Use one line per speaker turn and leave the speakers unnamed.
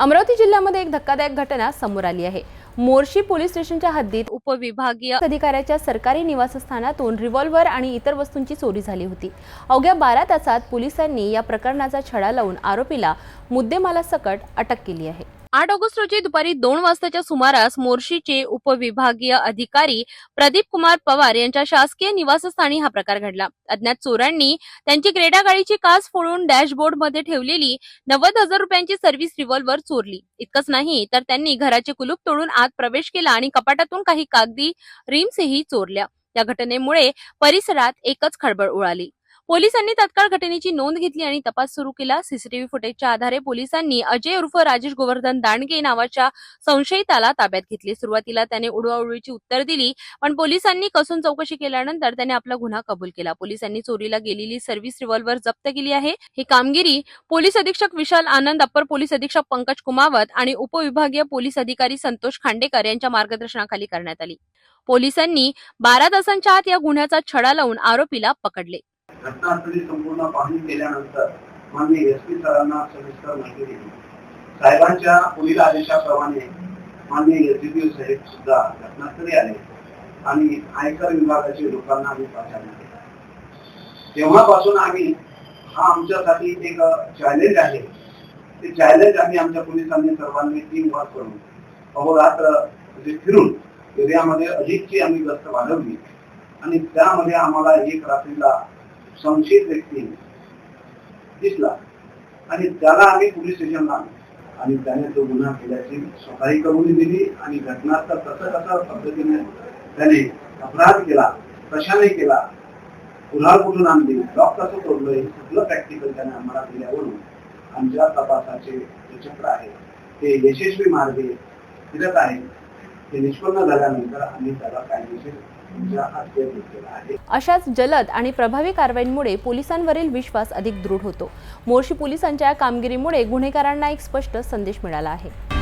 अमरावती जिल्ह्यामध्ये एक धक्कादायक घटना समोर आली आहे. मोर्शी पोलीस स्टेशनच्या हद्दीत उपविभागीय अधिकाऱ्याच्या सरकारी निवासस्थानातून रिव्हॉल्व्हर आणि इतर वस्तूंची चोरी झाली होती. अवघ्या बारा तासात पोलिसांनी या प्रकरणाचा छडा लावून आरोपीला मुद्देमालासकट अटक केली आहे. आठ ऑगस्ट रोजी दुपारी दोन वाजताच्या सुमारास मोर्शीचे उपविभागीय अधिकारी प्रदीप कुमार पवार यांच्या शासकीय निवासस्थानी हा प्रकार घडला. अज्ञात चोरांनी त्यांची क्रेडा गाडीची काच फोडून डॅशबोर्डमध्ये ठेवलेली नव्वद हजार रुपयांची सर्व्हिस रिव्हॉल्व्हर चोरली. इतकंच नाही तर त्यांनी घराचे कुलूप तोडून आत प्रवेश केला आणि कपाटातून काही कागदी रिम्सही चोरल्या. या घटनेमुळे परिसरात एकच खळबळ उडाली. पोलिसांनी तत्काळ घटनेची नोंद घेतली आणि तपास सुरू केला. सीसीटीव्ही फुटेजच्या आधारे पोलिसांनी अजय उर्फ राजेश गोवर्धन दांडगे नावाच्या संशयिताला ताब्यात घेतले. सुरुवातीला त्याने उडवाउडवीची उत्तर दिली पण पोलिसांनी कसून चौकशी केल्यानंतर त्याने आपला गुन्हा कबूल केला. पोलिसांनी चोरीला गेलेली सर्व्हिस रिव्हॉल्व्हर जप्त केली आहे. ही कामगिरी पोलीस अधीक्षक विशाल आनंद अप्पर पोलीस अधीक्षक पंकज कुमावत आणि उपविभागीय पोलीस अधिकारी संतोष खांडेकर यांच्या मार्गदर्शनाखाली करण्यात आली. पोलिसांनी बारा तासांच्या आत या गुन्ह्याचा छडा लावून आरोपीला पकडले.
घटनास्थळी संपूर्ण पाहणी केल्यानंतर माननीय एस पी सरांना सविस्तर माहिती दिली. साहेबांच्या पुढील आदेशाप्रमाणे माननीय एस डी साहेब सुद्धा घटनास्थळी आले आणि आयकर विभागाचे लोकांना आम्ही पाचारणी केली तेव्हापासून आम्ही हा आमच्यासाठी एक चॅलेंज आहे. ते चॅलेंज आम्ही आमच्या पोलिसांनी सर्वांनी टीम वर्क करून अहोरात्र म्हणजे फिरून एरियामध्ये अधिकची आम्ही गस्त वाढवली. आणि त्यामध्ये आम्हाला एक रात्रीला संशयित व्यक्ती दिसला. आणि त्याला आम्ही पोलीस स्टेशनला आणि त्याने तो गुन्हा केल्याची स्वतःही करून दिली आणि घटनास्थळ कसं कसं पद्धतीने त्याने अपराध केला कशाने केला गुन्हा कुठून आणली लॉक कसं तोडलं हे सगळं प्रॅक्टिकल त्याने आम्हाला दिल्यावरून आमच्या तपासाचे जे चक्र आहे ते यशस्वी मार्गे फिरत आहे. निष्पन्न झाल्यानंतर आम्ही त्याला कायदेशीर
अशाच जलद आणि प्रभावी कारवाईंमुळे पोलिसांवरील विश्वास अधिक दृढ होतो. मोर्शी पोलिसांच्या कामगिरीमुळे गुन्हेगारांना एक स्पष्ट संदेश मिळाला आहे.